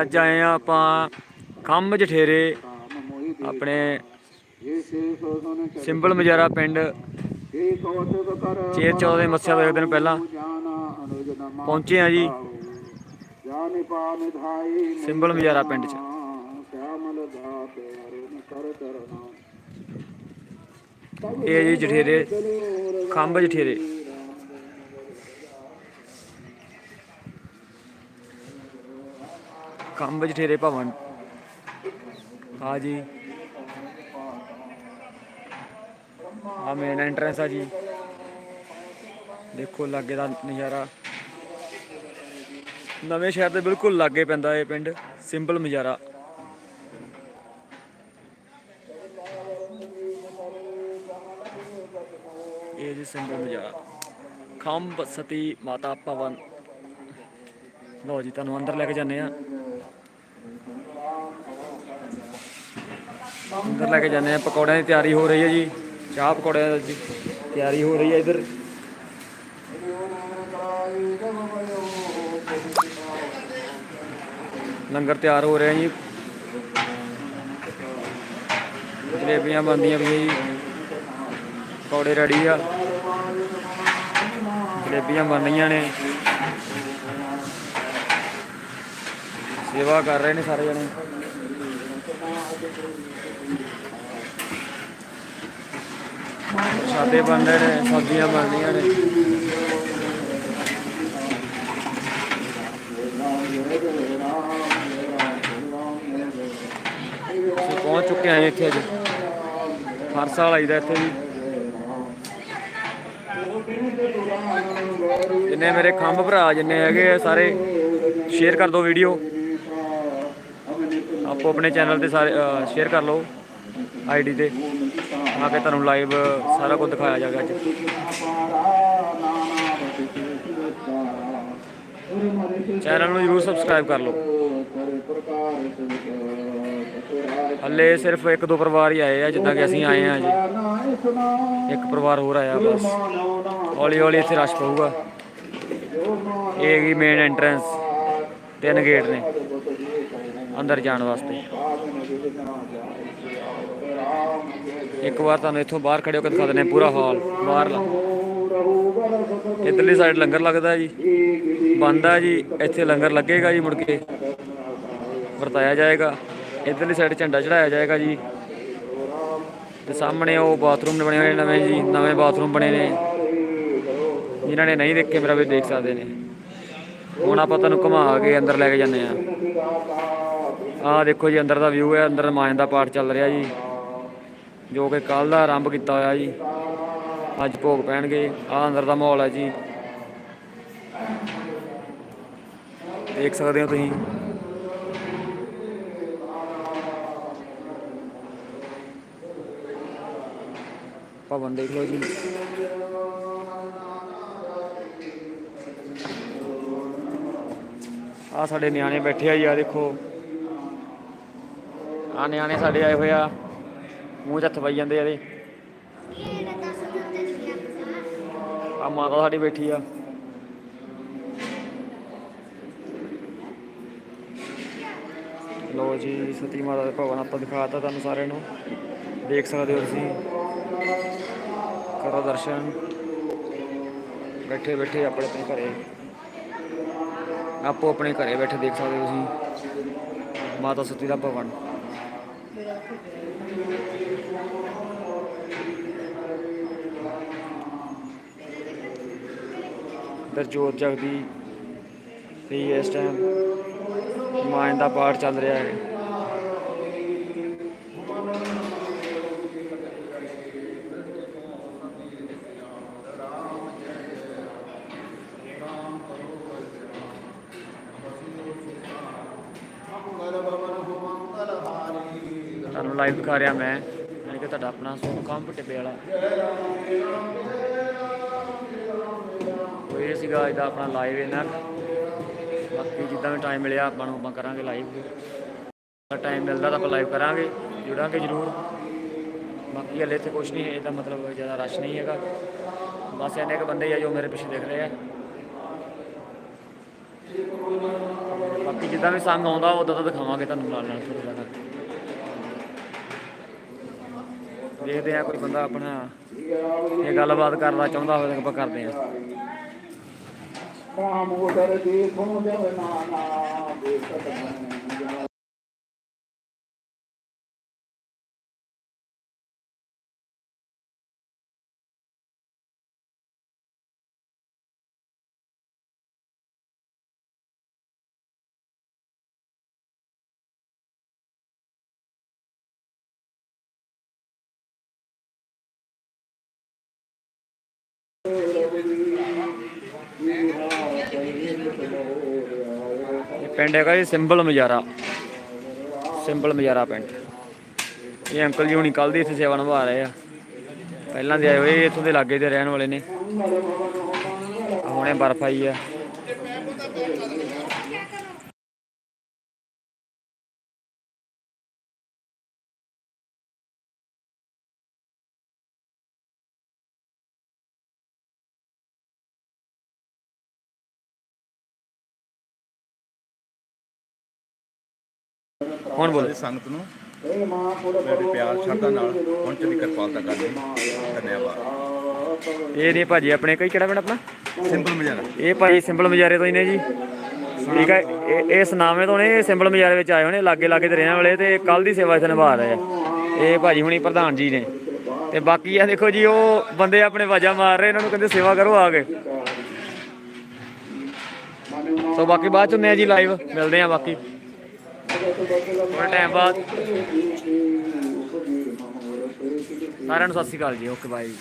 ਅੱਜ ਆਏ ਆ ਆਪਾਂ ਖੰਭ ਜਠੇਰੇ ਦੇ ਆਪਣੇ ਸਿੰਬਲ ਮਜਾਰਾ ਪਿੰਡ। ਚੇਰ ਚੌਦੇ ਮੱਸਿਆ ਤੋਂ ਇੱਕ ਦਿਨ ਪਹਿਲਾਂ। ਪਹੁੰਚੇ ਆ ਜੀ। ਸਿੰਬਲ ਮਜਾਰਾ ਪਿੰਡ 'ਚ। ਇਹ ਜੀ ਜਠੇਰੇ ਖੰਭ ਜਠੇਰੇ। ਖੰਭ ਜਠੇਰੇ ਭਵਨ। ਆ ਜੀ। ਆ ਮੇਨ ਐਂਟਰੈਂਸ ਆ ਜੀ। ਦੇਖੋ ਲਾਗੇ ਦਾ ਨਜ਼ਾਰਾ। ਨਵੇਂ ਸ਼ਹਿਰ ਦੇ ਬਿਲਕੁਲ ਲਾਗੇ ਪੈਂਦਾ ਇਹ ਪਿੰਡ। ਸਿੰਬਲ ਮਜਾਰਾ ਇਹ ਜੀ ਸਿੰਬਲ ਨਜ਼ਾਰਾ। ਖੰਭ ਸਤੀ ਮਾਤਾ ਭਵਨ। ਲਓ ਜੀ, ਤੁਹਾਨੂੰ ਅੰਦਰ ਲੈ ਕੇ ਜਾਂਦੇ ਆ ਅੰਦਰ ਲੈ ਕੇ ਜਾਂਦੇ ਆ ਪਕੌੜਿਆਂ ਦੀ ਤਿਆਰੀ ਹੋ ਰਹੀ ਹੈ ਜੀ, ਚਾਹ ਪਕੌੜਿਆਂ ਦੀ ਤਿਆਰੀ ਹੋ ਰਹੀ ਹੈ ਇੱਧਰ। ਲੰਗਰ ਤਿਆਰ ਹੋ ਰਿਹਾ ਜੀ। ਜਲੇਬੀਆਂ ਬਣਦੀਆਂ ਵੀ ਜੀ। ਪਕੌੜੇ ਰੈਡੀ ਆ। ਜਲੇਬੀਆਂ ਬਣ ਰਹੀਆਂ ਨੇ। ਸੇਵਾ ਕਰ ਰਹੇ ਨੇ ਸਾਰੇ ਜਣੇ। ਸਾਡੇ ਬਣ ਨੇ, ਸਬਜ਼ੀਆਂ ਬਣਦੀਆਂ ਨੇ। ਅਸੀਂ ਪਹੁੰਚ ਚੁੱਕੇ ਹਾਂ ਇੱਥੇ ਅੱਜ। ਹਰ ਸਾਲ ਆਈਦਾ ਇੱਥੇ ਜੀ। ਜਿੰਨੇ ਮੇਰੇ ਖੰਭ ਭਰਾ, ਜਿੰਨੇ ਹੈਗੇ ਆ, ਸਾਰੇ ਸ਼ੇਅਰ ਕਰ ਦਿਓ ਵੀਡੀਓ ਆਪੋ ਆਪਣੇ ਚੈਨਲ ਤੇ ਸਾਰੇ ਸ਼ੇਅਰ ਕਰ ਲਓ ਆਈਡੀ ਤੇ। ਆ ਕੇ ਤੁਹਾਨੂੰ ਲਾਈਵ ਸਾਰਾ ਕੁਝ ਦਿਖਾਇਆ ਜਾਵੇਗਾ ਅੱਜ। ਚੈਨਲ ਨੂੰ ਜਰੂਰ ਸਬਸਕ੍ਰਾਈਬ ਕਰ ਲਓ। ਹੱਲੇ ਸਿਰਫ ਇੱਕ ਦੋ ਪਰਿਵਾਰ ਹੀ ਆਏ ਆ, ਜਿੱਦਾਂ ਕਿ ਅਸੀਂ ਆਏ ਆ ਜੀ। ਇੱਕ ਪਰਿਵਾਰ ਹੋਰ ਆਇਆ, ਬਸ। ਹੌਲੀ ਹੌਲੀ ਇੱਥੇ ਰਸ਼ ਪਊਗਾ। ਇਹ ਹੈਗੀ ਮੇਨ ਐਂਟਰੈਂਸ ਤਿੰਨ ਗੇਟ ਨੇ। ਅੰਦਰ ਜਾਣ ਵਾਸਤੇ। ਇੱਕ ਵਾਰ ਤੁਹਾਨੂੰ ਇੱਥੋਂ ਬਾਹਰ ਖੜੇ ਹੋ ਕੇ ਦਿਖਾ ਦਿੰਦੇ ਹਾਂ, ਪੂਰਾ ਹਾਲ ਬਾਹਰਲਾ ਇੱਧਰਲੀ ਸਾਈਡ ਲੰਗਰ ਲੱਗਦਾ ਜੀ ਬੰਦ ਜੀ, ਇੱਥੇ ਲੰਗਰ ਲੱਗੇਗਾ ਜੀ ਮੁੜ ਕੇ, ਵਰਤਾਇਆ ਜਾਏਗਾ। ਇੱਧਰਲੀ ਸਾਈਡ ਝੰਡਾ ਚੜਾਇਆ ਜਾਏਗਾ ਜੀ। ਤੇ ਸਾਹਮਣੇ ਉਹ ਬਾਥਰੂਮ ਬਣੇ ਹੋਏ ਨਵੇਂ ਜੀ, ਨਵੇਂ ਬਾਥਰੂਮ ਬਣੇ ਨੇ। ਜਿਨ੍ਹਾਂ ਨੇ ਨਹੀਂ ਦੇਖੇ ਮੇਰਾ ਵੀ ਦੇਖ ਸਕਦੇ ਨੇ। ਹੁਣ ਆਪਾਂ ਤੁਹਾਨੂੰ ਘੁਮਾ ਕੇ ਅੰਦਰ ਲੈ ਕੇ ਜਾਂਦੇ ਆ ਆਹ ਦੇਖੋ ਜੀ, ਅੰਦਰ ਦਾ ਵਿਊ ਹੈ, ਅੰਦਰ ਰਮਾਇਣ ਦਾ ਪਾਠ ਚੱਲ ਰਿਹਾ ਜੀ। ਜੋ ਕਿ ਕੱਲ ਦਾ ਆਰੰਭ ਕੀਤਾ ਹੋਇਆ ਜੀ। ਅੱਜ ਭੋਗ ਪੈਣਗੇ। ਆਹ ਅੰਦਰ ਦਾ ਮਾਹੌਲ ਹੈ ਜੀ। ਦੇਖ ਸਕਦੇ ਹੋ ਤੁਸੀਂ। ਭਵਨ ਦੇਖ ਲਓ ਜੀ। ਆ ਸਾਡੇ ਨਿਆਣੇ ਬੈਠੇ ਆ ਜੀ ਆ ਦੇਖੋ। ਆ ਨਿਆਣੇ ਸਾਡੇ ਆਏ ਹੋਏ ਆ। ਮੂੰਹ 'ਚ ਹੱਥ ਪਾਈ ਜਾਂਦੇ ਆ ਇਹਦੇ। ਆ ਮਾਤਾ ਸਾਡੀ ਬੈਠੀ ਆ। ਲੋ ਜੀ, ਸਤੀ ਮਾਤਾ ਦਾ ਭਵਨ ਆਪਾਂ ਦਿਖਾਤਾ ਤੁਹਾਨੂੰ ਸਾਰਿਆਂ ਨੂੰ। ਦੇਖ ਸਕਦੇ ਹੋ ਤੁਸੀਂ। ਕਰੋ ਦਰਸ਼ਨ। ਬੈਠੇ ਬੈਠੇ ਆਪਣੇ ਆਪਣੇ ਘਰੇ। ਆਪੋ ਆਪਣੇ ਘਰੇ ਬੈਠੇ ਦੇਖ ਸਕਦੇ ਹੋ ਤੁਸੀਂ। ਮਾਤਾ ਸਤੀ ਦਾ ਭਵਨ। ਦਰਜੋਤ ਜੋਤ ਜਗਦੀ ਤੇ ਇਸ ਟਾਈਮ ਮਾਇਨ ਦਾ ਪਾਠ ਚੱਲ ਰਿਹਾ ਹੈ। ਤੁਹਾਨੂੰ ਲਾਈਵ ਦਿਖਾ ਰਿਹਾ ਮੈਂ, ਯਾਨੀ ਕਿ ਤੁਹਾਡਾ ਆਪਣਾ ਸੋਨ ਕੰਪ ਟਿੱਬੇ ਵਾਲਾ। ਇਹ ਸੀਗਾ ਇਹਦਾ ਆਪਣਾ ਲਾਈਵ ਇਹਨਾਂ ਬਾਕੀ ਜਿੱਦਾਂ ਵੀ ਟਾਈਮ ਮਿਲਿਆ, ਆਪਾਂ ਨੂੰ ਆਪਾਂ ਕਰਾਂਗੇ ਲਾਈਵ ਟਾਈਮ ਮਿਲਦਾ ਤਾਂ ਆਪਾਂ ਲਾਈਵ ਕਰਾਂਗੇ, ਜੁੜਾਂਗੇ ਜ਼ਰੂਰ। ਬਾਕੀ ਹਲੇ ਇੱਥੇ ਕੁਝ ਨਹੀਂ ਹੈ ਇਹਦਾ ਮਤਲਬ ਜ਼ਿਆਦਾ ਰਸ਼ ਨਹੀਂ ਹੈਗਾ। ਬਸ ਇੰਨੇ ਕੁ ਬੰਦੇ ਹੀ ਆ ਜੋ ਮੇਰੇ ਪਿੱਛੇ ਦੇਖ ਰਹੇ ਆ। ਬਾਕੀ ਜਿੱਦਾਂ ਵੀ ਸੰਗ ਆਉਂਦਾ, ਉਦੋਂ ਤਾਂ ਦਿਖਾਵਾਂਗੇ ਤੁਹਾਨੂੰ ਨਾਲ ਨਾਲ ਥੋੜਾ ਜਿਹਾ। ਦੇਖਦੇ ਆ ਕੋਈ ਬੰਦਾ ਆਪਣਾ ਇਹ ਗੱਲਬਾਤ ਕਰਨਾ ਚਾਹੁੰਦਾ ਹੋਵੇ ਤਾਂ ਆਪਾਂ ਕਰਦੇ ਆ। ਰਾਮ ਉਦਰ ਦੇਖੋ ਜਬ ਨਾਨਾ ਦੇਖਤ ਮਨ ਇਹ ਪਿੰਡ ਹੈਗਾ ਜੀ ਸਿੰਬਲ ਮਜਾਰਾ। ਸਿੰਬਲ ਮਜਾਰਾ ਪਿੰਡ। ਇਹ ਅੰਕਲ ਜੀ ਹੁਣੀ ਕੱਲ ਦੀ ਇੱਥੇ ਸੇਵਾ ਨਿਭਾ ਰਹੇ ਆ। ਪਹਿਲਾਂ ਦੇ ਆਏ ਹੋਏ ਇੱਥੋਂ ਦੇ ਲਾਗੇ ਦੇ ਰਹਿਣ ਵਾਲੇ ਨੇ। ਹੁਣੇ ਬਰਫ ਆਈ ਆ। ਹੁਣ ਬੋਲੋ? ਸੰਗਤ ਨੂੰ ਮੇਰੇ ਪਿਆਰ ਸ਼ਰਧਾ ਨਾਲ ਪਹੁੰਚਣ ਦੀ ਕਿਰਪਾਲਤਾ ਕਰਨੀ ਧੰਨਵਾਦ। ਇਹ ਨੇ ਭਾਜੀ ਆਪਣੇ ਕੋਈ ਕਿਹੜਾ ਪਿੰਡ ਆਪਣਾ? ਸਿੰਪਲ ਮਜਾਰਾ। ਇਹ ਭਾਜੀ ਸਿੰਬਲ ਮਜਾਰੇ ਤੋਂ ਹੀ ਨੇ ਜੀ। ਠੀਕ ਹੈ ਇਹ ਸੁਨਾਮੇ ਤੋਂ ਨੇ ਇਹ ਸਿੰਬਲ ਮਜਾਰੇ ਵਿੱਚ ਆਏ ਹੋਣੇ ਲਾਗੇ ਲਾਗੇ ਤੇ ਰਹਿਣ ਵਾਲੇ ਤੇ ਕੱਲ ਦੀ ਸੇਵਾ ਇੱਥੇ ਨਿਭਾ ਰਹੇ ਆ। ਇਹ ਭਾਜੀ ਹੁਣੀ ਪ੍ਰਧਾਨ ਜੀ ਨੇ। ਤੇ ਬਾਕੀ ਆ ਦੇਖੋ ਜੀ ਉਹ ਬੰਦੇ ਆਪਣੇ ਵਾਜਾ ਮਾਰ ਰਹੇ ਇਹਨਾਂ ਨੂੰ ਕਹਿੰਦੇ ਸੇਵਾ ਕਰੋ ਆ ਕੇ। ਸੋ ਬਾਕੀ ਬਾਅਦ ਚ ਹੁੰਦੇ ਆ ਜੀ ਲਾਈਵ ਮਿਲਦੇ ਆ ਬਾਕੀ। ਥੋੜੇ ਟਾਈਮ ਬਾਅਦ ਸਾਰਿਆਂ ਨੂੰ ਸਤਿ ਸ਼੍ਰੀ ਅਕਾਲ ਜੀ ਓਕੇ ਬਾਈ